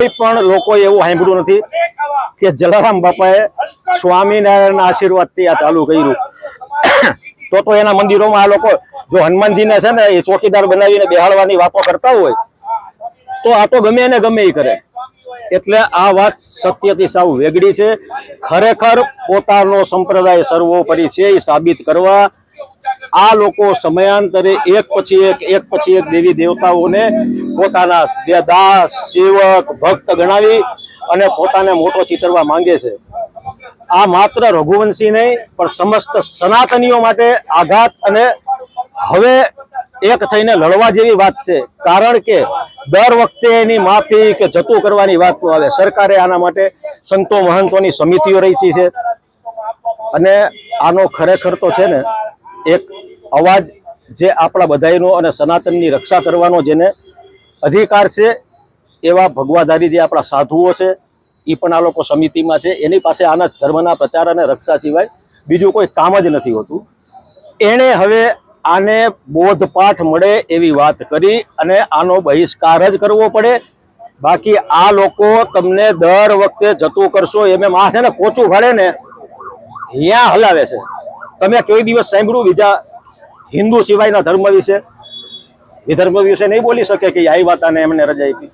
પણ લોકોએ એવું સાંભળ્યું નથી કે જલારામ બાપાએ સ્વામિનારાયણના આશીર્વાદથી આ ચાલુ કર્યું. તો તો એના મંદિરોમાં આ લોકો જો હનુમાનજીને છે ને એ ચોકીદાર બનાવીને બેહાડવાની વાતો કરતા હોય, તો આ તો ગમે એને ગમે એ કરે. એટલે આ વાત સત્યથી સાવ વેગળી છે. ખરેખર પોતાનો સંપ્રદાય સર્વોપરી છે એ સાબિત કરવા આ લોકો સમયાંતરે એક પછી એક એક પછી એક દેવી દેવતાઓને પોતાના દાસ, સેવક, ભક્ત ગણાવી અને પોતાને મોટો ચિતરવા માંગે છે. આ માત્ર રઘુવંશી નહીં, પણ સમસ્ત સનાતનીઓ માટે આઘાત અને હવે એક થઈને લડવા જેવી વાત છે. કારણ કે દર વખતે એની માફી કે જતું કરવાની વાત આવે. સરકારે આના માટે સંતો મહંતોની સમિતિઓ રચી છે. અને આનો ખરેખર તો છે ને, એક અવાજ જે આપણા બધાનો અને સનાતનની રક્ષા કરવાનો જેને અધિકાર છે, એવા ભગવાધારી જે આપણા સાધુઓ છે એ પણ આ લોકો સમિતિમાં છે. એની પાસે આના ધર્મના પ્રચાર અને રક્ષા સિવાય બીજું કોઈ કામ જ નથી હોતું. એણે હવે આને બોધપાઠ મળે એવી વાત કરી અને આનો બહિષ્કાર જ કરવો પડે. બાકી આ લોકો તમને દર વખતે જતું કરશો એમ એમ આ છે ને કોચું ભાડે ને ત્યાં હલાવે છે. તમે કોઈ દિવસ સાંભળ્યું, બીજા હિન્દુ સિવાયના ધર્મ વિશે એ ધર્મ વિશે નહીં બોલી શકે કે આ વાત અને એમને રજા આપી.